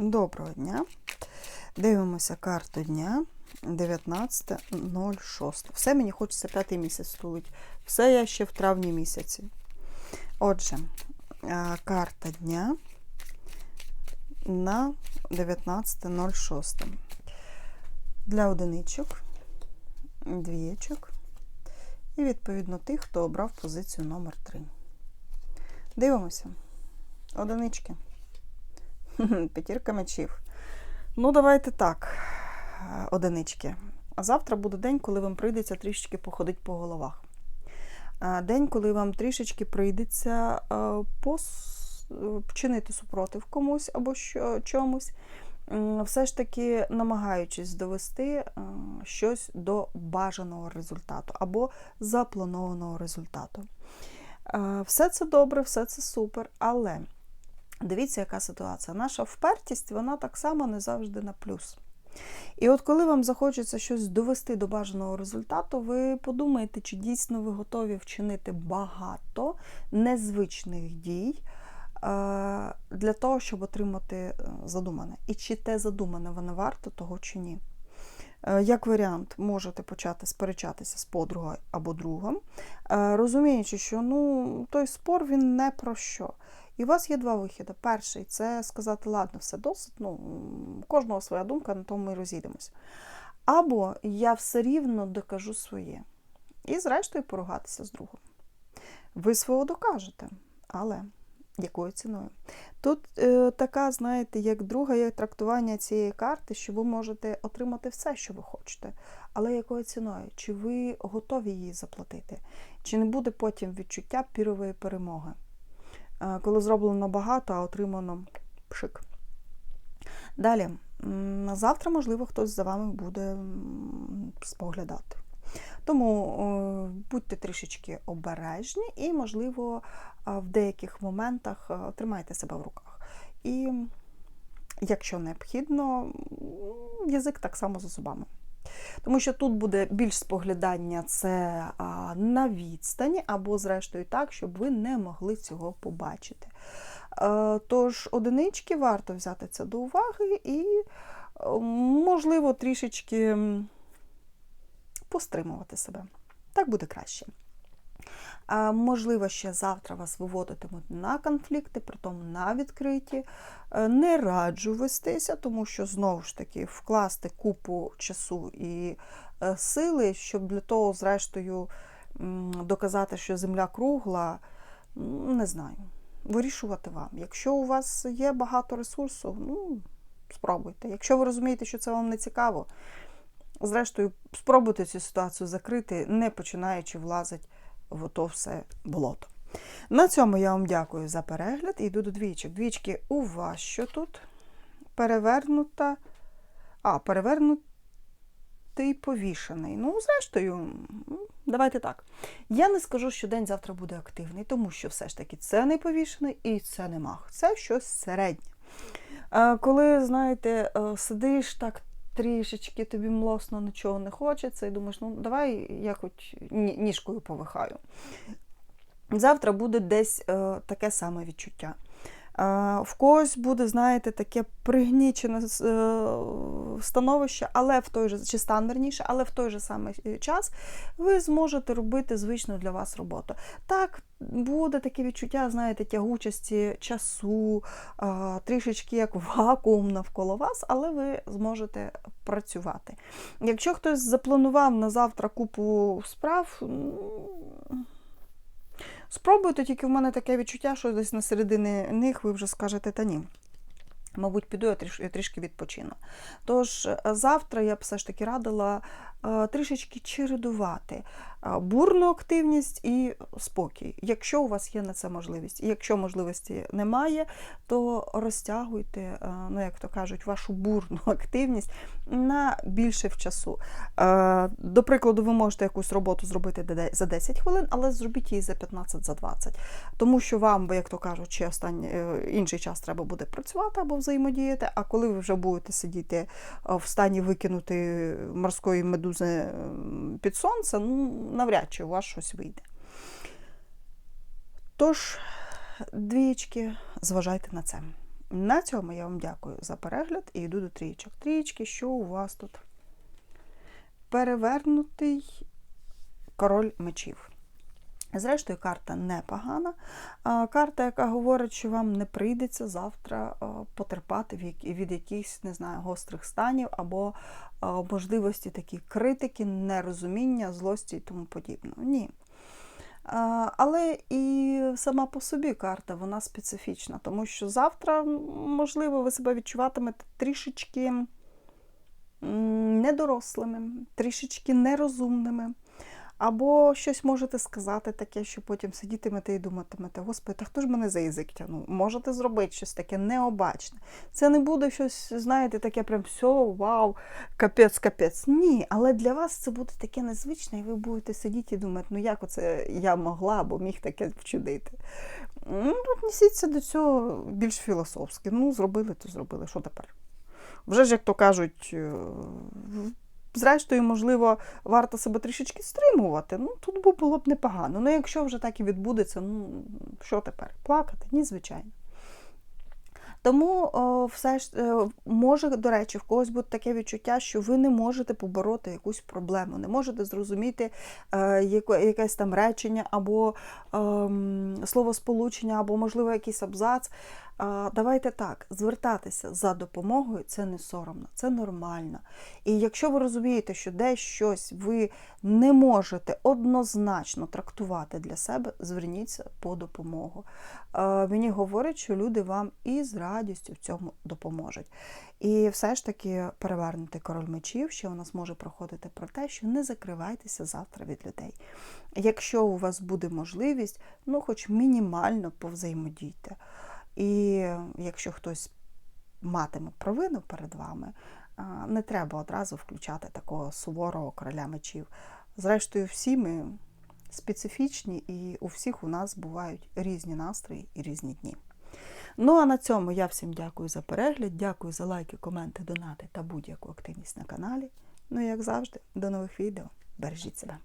Доброго дня. Дивимося карту дня 19.06. Все мені хочеться п'ятий місяць стулить. Все я ще в травні місяці. Отже, карта дня на 19.06. Для одиничок, двієчок і, відповідно, тих, хто обрав позицію номер 3. Дивимося. Одинички. П'ятірка мечів. Ну, давайте так, одинички. Завтра буде день, коли вам прийдеться трішечки походити по головах. День, коли вам трішечки прийдеться е, вчинити супротив комусь або що- чомусь, все ж таки намагаючись довести е, щось до бажаного результату або запланованого результату. Е, Все це добре, все це супер, але дивіться, яка ситуація. Наша впертість, вона так само не завжди на плюс. І от коли вам захочеться щось довести до бажаного результату, ви подумаєте, чи дійсно ви готові вчинити багато незвичних дій е, для того, щоб отримати е, задумане. І чи те задумане воно варто того чи ні. Е, Як варіант, можете почати сперечатися з подругою або другом, е, розуміючи, що ну, той спор він не про що. І у вас є два вихіди. Перший це сказати, ладно, все досить, ну, кожного своя думка, на тому ми розійдемося. Або я все рівно докажу своє. І, зрештою, поругатися з другом. Ви свого докажете, але якою ціною? Тут е, така, знаєте, як друга є трактування цієї карти, що ви можете отримати все, що ви хочете. Але якою ціною? Чи ви готові її заплатити? Чи не буде потім відчуття пірової перемоги? Е, Коли зроблено багато, а отримано пшик. Далі, завтра, можливо, хтось за вами буде споглядати. Тому будьте трішечки обережні і, можливо, в деяких моментах е, тримайте себе в руках. І, якщо необхідно, язик так само за зубами. Тому що тут буде більш споглядання це на відстані, або, зрештою, так, щоб ви не могли цього побачити. Е, Тож одинички варто взяти це до уваги і, е, можливо, трішечки постримувати себе. Так буде краще. Можливо, ще завтра вас виводитимуть на конфлікти, притом на відкриті. Е, Не раджу вестися, тому що знову ж таки вкласти купу часу і е, сили, щоб для того, зрештою, доказати, що земля кругла, не знаю. Вирішувати вам. Якщо у вас є багато ресурсу, ну, спробуйте. Якщо ви розумієте, що це вам не цікаво, зрештою, спробуйте цю ситуацію закрити, не починаючи влазити в то все болото. На цьому я вам дякую за перегляд йду до двічок. Двічки у вас що тут? Перевернута. А, перевернутий повішений. Ну, зрештою, давайте так. Я не скажу, що день завтра буде активний, тому що все ж таки це не повішений і це не мах. Це щось середнє. Е, Коли, знаєте, е, сидиш так трішечки, тобі млосно нічого не хочеться, і думаєш, ну давай я хоч ніжкою повихаю. Завтра буде десь е, таке саме відчуття. В когось буде, знаєте, таке пригнічене е, становище, але в той же чи стан верніше, але в той же самий е, час ви зможете робити звичну для вас роботу. Так, буде таке відчуття, знаєте, тягучості часу, трішечки як вакуум навколо вас, але ви зможете працювати. Якщо хтось запланував на завтра купу справ, Спробуйте, тільки в мене таке відчуття, що десь на середині них ви вже скажете, та ні. Мабуть, піду я трішки відпочину. Тож е, завтра я б все ж таки радила трішечки чередувати е, бурну активність і спокій, якщо у вас є на це можливість. І якщо можливості немає, то розтягуйте, е, ну як то кажуть, вашу бурну активність на більше в часу. Е, До прикладу, ви можете якусь роботу зробити за 10 хвилин, але зробіть її за 15 за 20. Тому що вам, як то кажуть, ще останній е, інший час треба буде працювати або взаємодіяти. А коли ви вже будете сидіти е, в стані викинути морської медузи м, під сонце, ну навряд чи у вас щось вийде. Тож, двічки, зважайте на це. На цьому я вам дякую за перегляд і йду до трієчок. Трієчки, що у вас тут? Перевернутий король мечів. Зрештою, карта непогана. Карта, яка говорить, що вам не прийдеться завтра потерпати від якихось, не знаю, гострих станів або можливості такі критики, нерозуміння, злості і тому подібне. Ні. Але і сама по собі карта вона специфічна, тому що завтра, можливо, ви себе відчуватимете трішечки недорослими, трішечки нерозумними. Або щось можете сказати таке, що потім сидітимете і думатимете, господи, та хто ж мене за язик тягнув? Можете зробити щось таке необачне. Це не буде щось, знаєте, таке прям все, вау, капець, капець. Ні, але для вас це буде таке незвичне, і ви будете сидіти і думати, ну як оце я могла або міг таке вчудити. Ну, віднесіться до цього більш філософськи. Ну, зробили, то зробили. Що тепер? Вже ж, як то кажуть, е, зрештою, можливо, варто себе трішечки стримувати. Ну, тут було б непогано. Ну, якщо вже так і відбудеться, ну що тепер? Плакати? Ні, звичайно. Тому о, все ж е, може, до речі, в когось буде таке відчуття, що ви не можете побороти якусь проблему, не можете зрозуміти е, якесь там речення або ем, словосполучення, або, можливо, якийсь абзац. А, Давайте так, звертатися за допомогою це не соромно, це нормально. І якщо ви розумієте, що десь щось ви не можете однозначно трактувати для себе, зверніться по допомогу. Е, Мені говорять, що люди вам і з радістю в цьому допоможуть. І все ж таки перевернути король мечів, що у нас може проходити про те, що не закривайтеся завтра від людей. Якщо у вас буде можливість, ну хоч мінімально повзаємодійте. І якщо хтось матиме провину перед вами, не треба одразу включати такого суворого короля мечів. Зрештою, всі ми специфічні, і у всіх у нас бувають різні настрої і різні дні. Ну а на цьому я всім дякую за перегляд, дякую за лайки, коменти, донати та будь-яку активність на каналі. Ну і як завжди, до нових відео. Бережіть себе.